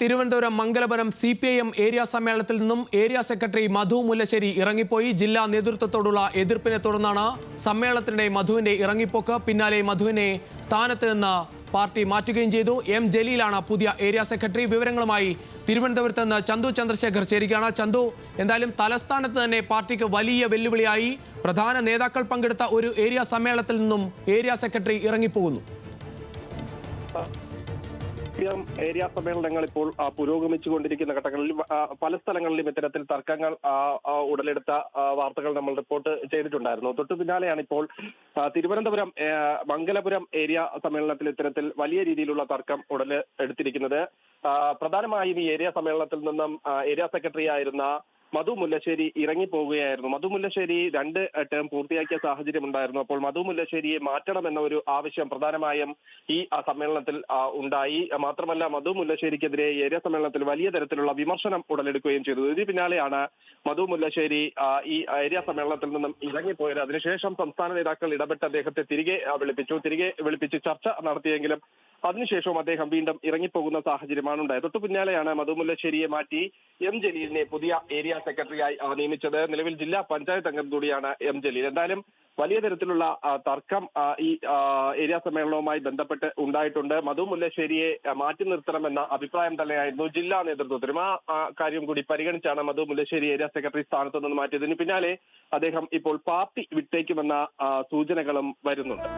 Thiruvananthapuram Mangalapuram C P I M area സമ്മേളനത്തിൽ നിന്നും area secretary മധു മുല്ലശ്ശേരി ഇറങ്ങിപ്പോയി. ജില്ലാ നേതൃത്വത്തോടുള്ള എതിർപ്പിനെ തുടർന്നാണ് സമ്മേളനത്തിനിടെ മധുവിന്റെ ഇറങ്ങിപ്പോക്ക്. പിന്നാലെ മധുവിനെ സ്ഥാനത്ത് നിന്ന് പാർട്ടി മാറ്റുകയും ചെയ്തു. എം ജലീലാണ് പുതിയ ഏരിയ സെക്രട്ടറി. വിവരങ്ങളുമായി തിരുവനന്തപുരത്ത് നിന്ന് ചന്തു ചന്ദ്രശേഖർ ചേരുകയാണ്. ചന്തു എന്തായാലും തലസ്ഥാനത്ത് തന്നെ പാർട്ടിക്ക് വലിയ വെല്ലുവിളിയായി. പ്രധാന നേതാക്കൾ പങ്കെടുത്ത ഒരു ഏരിയ സമ്മേളനത്തിൽ നിന്നും ഏരിയ സെക്രട്ടറി ഇറങ്ങിപ്പോകുന്നു. സിപിഎം ഏരിയ സമ്മേളനങ്ങൾ ഇപ്പോൾ പുരോഗമിച്ചുകൊണ്ടിരിക്കുന്ന ഘട്ടങ്ങളിൽ പല സ്ഥലങ്ങളിലും ഇത്തരത്തിൽ തർക്കങ്ങൾ ഉടലെടുത്ത വാർത്തകൾ നമ്മൾ റിപ്പോർട്ട് ചെയ്തിട്ടുണ്ടായിരുന്നു. തൊട്ടു പിന്നാലെയാണ് ഇപ്പോൾ തിരുവനന്തപുരം മംഗലപുരം ഏരിയ സമ്മേളനത്തിൽ ഇത്തരത്തിൽ വലിയ രീതിയിലുള്ള തർക്കം ഉടലെടുത്തിരിക്കുന്നത്. പ്രധാനമായും ഈ ഏരിയ സമ്മേളനത്തിൽ നിന്നും ഏരിയ സെക്രട്ടറി ആയിരുന്ന മധു മുല്ലശ്ശേരി ഇറങ്ങിപ്പോവുകയായിരുന്നു. മധു മുല്ലശ്ശേരി രണ്ട് ടേം പൂർത്തിയാക്കിയ സാഹചര്യം ഉണ്ടായിരുന്നു. അപ്പോൾ മധു മുല്ലശ്ശേരിയെ മാറ്റണമെന്ന ഒരു ആവശ്യം പ്രധാനമായും ഈ സമ്മേളനത്തിൽ ഉണ്ടായി. മാത്രമല്ല മധു മുല്ലശ്ശേരിക്കെതിരെ ഏരിയ സമ്മേളനത്തിൽ വലിയ തരത്തിലുള്ള വിമർശനം ഉടലെടുക്കുകയും ചെയ്തു. ഇതിന് പിന്നാലെയാണ് മധു മുല്ലശ്ശേരി ഈ ഏരിയ സമ്മേളനത്തിൽ നിന്നും ഇറങ്ങിപ്പോയത്. അതിനുശേഷം സംസ്ഥാന നേതാക്കൾ ഇടപെട്ട് അദ്ദേഹത്തെ തിരികെ വിളിപ്പിച്ചു. തിരികെ വിളിപ്പിച്ച് ചർച്ച നടത്തിയെങ്കിലും അതിനുശേഷവും അദ്ദേഹം വീണ്ടും ഇറങ്ങിപ്പോകുന്ന സാഹചര്യമാണ് ഉണ്ടായത്. തൊട്ടു പിന്നാലെയാണ് മധു മുല്ലശ്ശേരിയെ മാറ്റി എം ജലീലിനെ പുതിയ ഏരിയ സെക്രട്ടറിയായി നിയമിച്ചത്. നിലവിൽ ജില്ലാ പഞ്ചായത്ത് അംഗം കൂടിയാണ് എം ജലീൽ. എന്തായാലും വലിയ തരത്തിലുള്ള തർക്കം ഈ ഏരിയ സമ്മേളനവുമായി ബന്ധപ്പെട്ട് ഉണ്ടായിട്ടുണ്ട്. മധു മുല്ലശ്ശേരിയെ മാറ്റി നിർത്തണമെന്ന അഭിപ്രായം തന്നെയായിരുന്നു ജില്ലാ നേതൃത്വത്തിനും. ആ കാര്യം കൂടി പരിഗണിച്ചാണ് മധു മുല്ലശ്ശേരി ഏരിയ സെക്രട്ടറി സ്ഥാനത്ത് നിന്ന് മാറ്റിയതിന് പിന്നാലെ അദ്ദേഹം ഇപ്പോൾ പാർട്ടി വിട്ടേക്കുമെന്ന സൂചനകളും വരുന്നുണ്ട്.